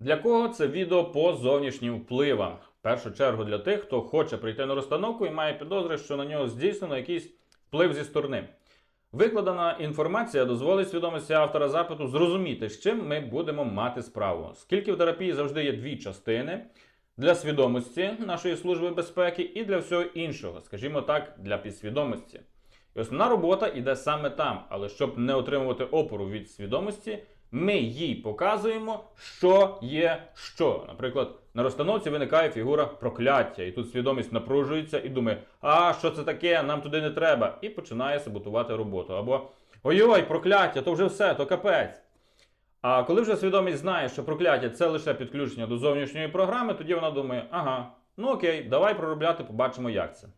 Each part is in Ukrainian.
Для кого це відео по зовнішнім впливам? В першу чергу для тих, хто хоче прийти на розстановку і має підозри, що на нього здійснено якийсь вплив зі сторони. Викладена інформація дозволить свідомості автора запиту зрозуміти, з чим ми будемо мати справу. Оскільки в терапії завжди є дві частини для свідомості нашої служби безпеки і для всього іншого, скажімо так, для підсвідомості. І основна робота йде саме там, але щоб не отримувати опору від свідомості, ми їй показуємо, що є що. Наприклад, на розстановці виникає фігура прокляття, і тут свідомість напружується і думає, а що це таке, нам туди не треба, і починає саботувати роботу. Або ой-ой, прокляття, то вже все, то капець. А коли вже свідомість знає, що прокляття це лише підключення до зовнішньої програми, тоді вона думає, ага, ну окей, давай проробляти, побачимо, як це.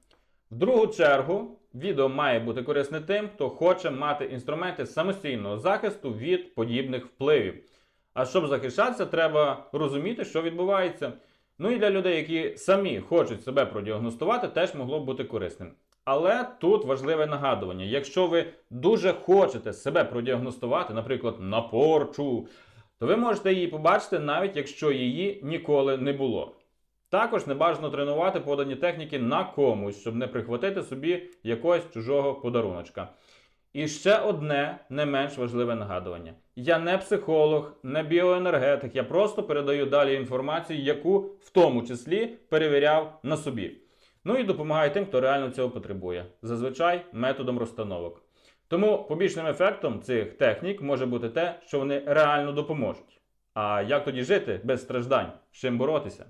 В другу чергу, відео має бути корисне тим, хто хоче мати інструменти самостійного захисту від подібних впливів. А щоб захищатися, треба розуміти, що відбувається. Ну і для людей, які самі хочуть себе продіагностувати, теж могло б бути корисним. Але тут важливе нагадування: якщо ви дуже хочете себе продіагностувати, наприклад, на порчу, то ви можете її побачити, навіть якщо її ніколи не було. Також не бажано тренувати подані техніки на комусь, щоб не прихватити собі якогось чужого подаруночка. І ще одне не менш важливе нагадування: я не психолог, не біоенергетик, я просто передаю далі інформацію, яку в тому числі перевіряв на собі. Ну і допомагаю тим, хто реально цього потребує, зазвичай методом розстановок. Тому побічним ефектом цих технік може бути те, що вони реально допоможуть. А як тоді жити без страждань, з чим боротися?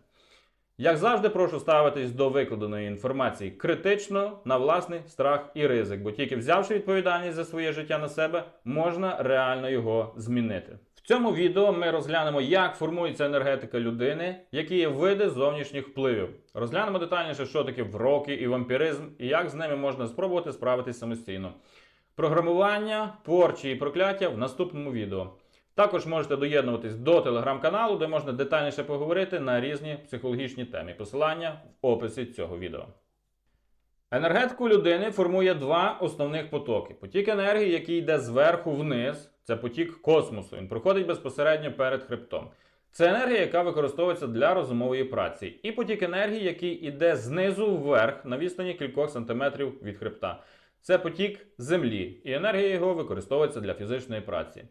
Як завжди, прошу ставитись до викладеної інформації критично на власний страх і ризик, бо тільки взявши відповідальність за своє життя на себе, можна реально його змінити. В цьому відео ми розглянемо, як формується енергетика людини, які є види зовнішніх впливів. Розглянемо детальніше, що таке вроки і вампіризм, і як з ними можна спробувати справитись самостійно. Програмування, порчі і прокляття в наступному відео. Також можете доєднуватись до телеграм-каналу, де можна детальніше поговорити на різні психологічні теми. Посилання в описі цього відео. Енергетику людини формує два основних потоки: потік енергії, який йде зверху вниз, це потік космосу. Він проходить безпосередньо перед хребтом. Це енергія, яка використовується для розумової праці. І потік енергії, який йде знизу вверх на відстані кількох сантиметрів від хребта. Це потік землі, і енергія його використовується для фізичної праці.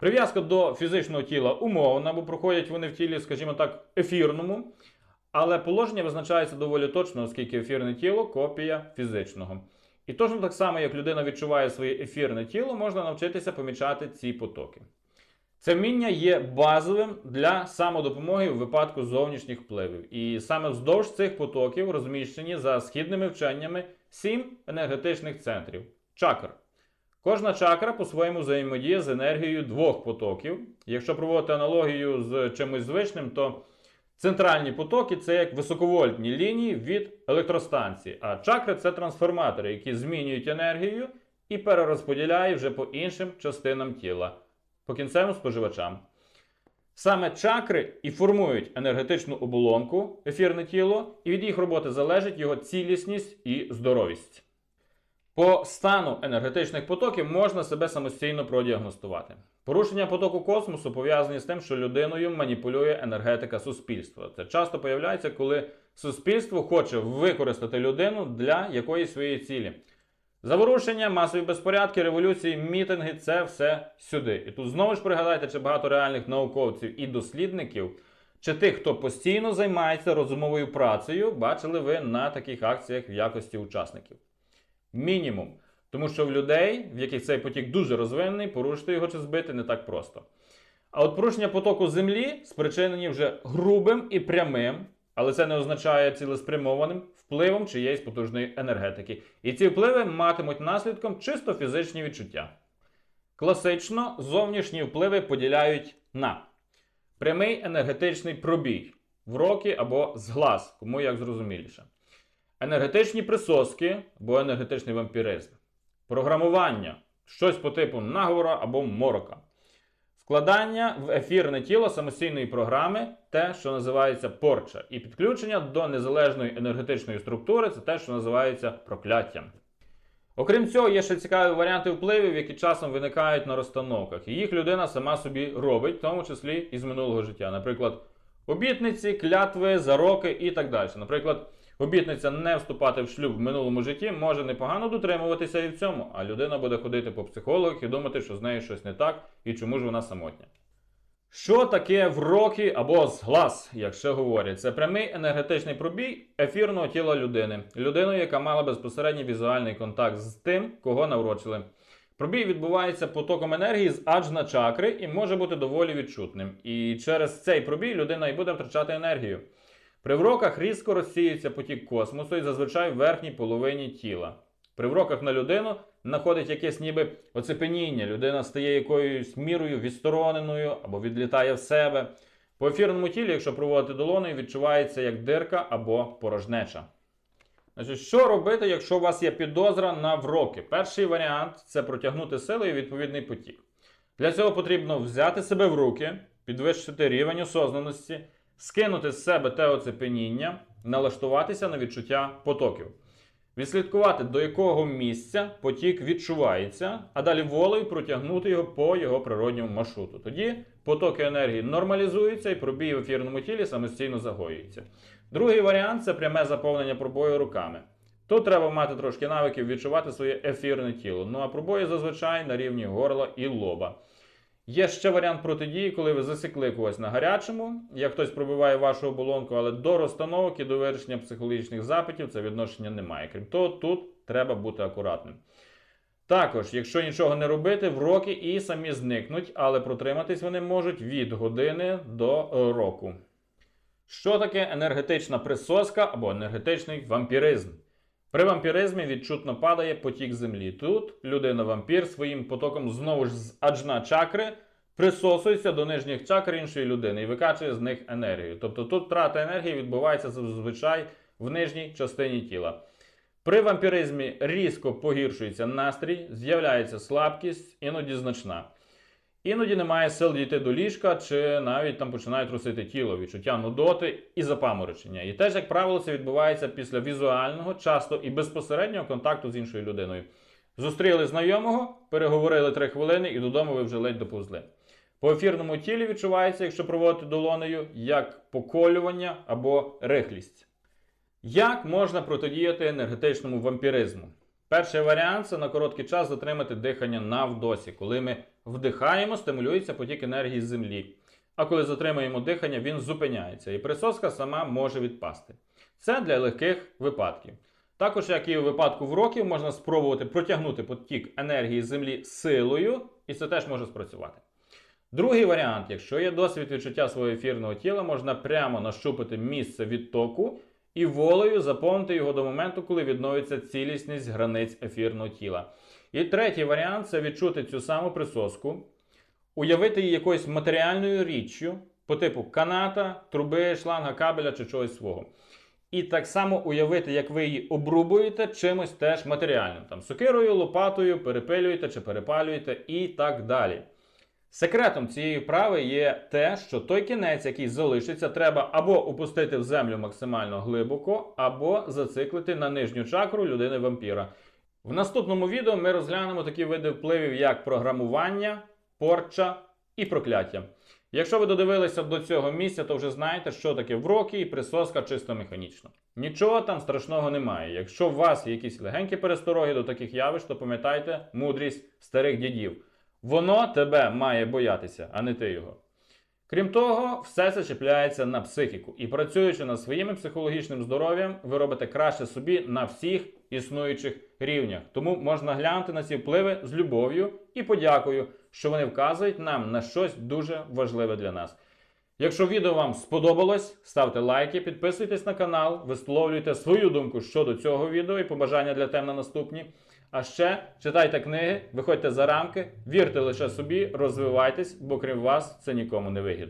Прив'язка до фізичного тіла умовна, бо проходять вони в тілі, скажімо так, ефірному. Але положення визначається доволі точно, оскільки ефірне тіло копія фізичного. І точно так само, як людина відчуває своє ефірне тіло, можна навчитися помічати ці потоки. Це вміння є базовим для самодопомоги в випадку зовнішніх впливів. І саме вздовж цих потоків розміщені за східними вченнями сім енергетичних центрів чакр. Кожна чакра по-своєму взаємодіє з енергією двох потоків. Якщо проводити аналогію з чимось звичним, то центральні потоки це як високовольтні лінії від електростанції, а чакри це трансформатори, які змінюють енергію і перерозподіляють вже по іншим частинам тіла, по кінцевим споживачам. Саме чакри і формують енергетичну оболонку, ефірне тіло, і від їх роботи залежить його цілісність і здоровість. По стану енергетичних потоків можна себе самостійно продіагностувати. Порушення потоку космосу пов'язані з тим, що людиною маніпулює енергетика суспільства. Це часто появляється, коли суспільство хоче використати людину для якоїсь своєї цілі. Заворушення, масові безпорядки, революції, мітинги це все сюди. І тут знову ж пригадайте, чи багато реальних науковців і дослідників, чи тих, хто постійно займається розумовою працею, бачили ви на таких акціях в якості учасників. Мінімум. Тому що в людей, в яких цей потік дуже розвинений, порушити його чи збити не так просто. А от порушення потоку землі спричинені вже грубим і прямим, але це не означає цілеспрямованим впливом чиєїсь потужної енергетики. І ці впливи матимуть наслідком чисто фізичні відчуття. Класично зовнішні впливи поділяють на прямий енергетичний пробій в роки або зглаз, кому як зрозуміліше. Енергетичні присоски або енергетичний вампіризм. Програмування щось по типу наговора або морока. Вкладання в ефірне тіло самостійної програми, те, що називається порча, і підключення до незалежної енергетичної структури це те, що називається прокляттям. Окрім цього, є ще цікаві варіанти впливів, які часом виникають на розстановках. І їх людина сама собі робить, в тому числі із минулого життя. Наприклад, обітниці, клятви, зароки і так далі. Наприклад, обітниця не вступати в шлюб в минулому житті може непогано дотримуватися і в цьому, а людина буде ходити по психологах і думати, що з нею щось не так і чому ж вона самотня. Що таке вроки або зглаз, якщо говорять? Це прямий енергетичний пробій ефірного тіла людини, людиною, яка мала безпосередній візуальний контакт з тим, кого наврочили. Пробій відбувається потоком енергії з аджна чакри і може бути доволі відчутним. І через цей пробій людина і буде втрачати енергію. При вроках різко розсіюється потік космосу і зазвичай в верхній половині тіла. При вроках на людину знаходить якесь ніби оцепеніння. Людина стає якоюсь мірою відстороненою або відлітає в себе. По ефірному тілі, якщо проводити долоною, відчувається як дирка або порожнеча. Значить, що робити, якщо у вас є підозра на вроки? Перший варіант це протягнути силою відповідний потік. Для цього потрібно взяти себе в руки, підвищити рівень осознаності, скинути з себе те оцепеніння, налаштуватися на відчуття потоків. Відслідкувати, до якого місця потік відчувається, а далі волею протягнути його по його природньому маршруту. Тоді потоки енергії нормалізуються і пробій в ефірному тілі самостійно загоюється. Другий варіант це пряме заповнення пробою руками. Тут треба мати трошки навиків відчувати своє ефірне тіло. Ну а пробої зазвичай на рівні горла і лоба. Є ще варіант протидії, коли ви засікли когось на гарячому, як хтось пробиває вашу оболонку, але до розстановок і до вирішення психологічних запитів це відношення немає. Крім того, тут треба бути акуратним. Також, якщо нічого не робити, вроки і самі зникнуть, але протриматись вони можуть від години до е, року. Що таке енергетична присоска або енергетичний вампіризм? При вампіризмі відчутно падає потік землі. Тут людина-вампір своїм потоком знову ж з аджна чакри присосується до нижніх чакр іншої людини і викачує з них енергію. Тобто тут втрата енергії відбувається зазвичай в нижній частині тіла. При вампіризмі різко погіршується настрій, з'являється слабкість, іноді значна. Іноді немає сил дійти до ліжка, чи навіть там починає трусити тіло, відчуття нудоти і запаморочення. І теж, як правило, це відбувається після візуального, часто і безпосереднього контакту з іншою людиною. Зустріли знайомого, переговорили три хвилини і додому ви вже ледь доповзли. По ефірному тілі відчувається, якщо проводити долонею, як поколювання або рихлість. Як можна протидіяти енергетичному вампіризму? Перший варіант це на короткий час затримати дихання на вдосі. Коли ми вдихаємо, стимулюється потік енергії з землі. А коли затримуємо дихання, він зупиняється, і присоска сама може відпасти. Це для легких випадків. Також, як і у випадку вроків, можна спробувати протягнути потік енергії землі силою, і це теж може спрацювати. Другий варіант, якщо є досвід відчуття свого ефірного тіла, можна прямо нащупати місце відтоку і волею заповнити його до моменту, коли відновиться цілісність границь ефірного тіла. І третій варіант це відчути цю саму присоску, уявити її якоюсь матеріальною річчю по типу каната, труби, шланга, кабеля чи чогось свого. І так само уявити, як ви її обрубуєте чимось теж матеріальним, там сокирою, лопатою, перепилюєте чи перепалюєте і так далі. Секретом цієї вправи є те, що той кінець, який залишиться, треба або опустити в землю максимально глибоко, або зациклити на нижню чакру людини вампіра. В наступному відео ми розглянемо такі види впливів, як програмування, порча і прокляття. Якщо ви додивилися до цього місця, то вже знаєте, що таке вроки і присоска чисто механічно. Нічого там страшного немає. Якщо у вас є якісь легенькі перестороги до таких явищ, то пам'ятайте мудрість старих дідів. Воно тебе має боятися, а не ти його. Крім того, все це чіпляється на психіку. І працюючи над своїм психологічним здоров'ям, ви робите краще собі на всіх існуючих рівнях. Тому можна глянути на ці впливи з любов'ю і подякою, що вони вказують нам на щось дуже важливе для нас. Якщо відео вам сподобалось, ставте лайки, підписуйтесь на канал, висловлюйте свою думку щодо цього відео і побажання для тем на наступні. А ще читайте книги, виходьте за рамки, вірте лише собі, розвивайтесь, бо крім вас це нікому не вигідно.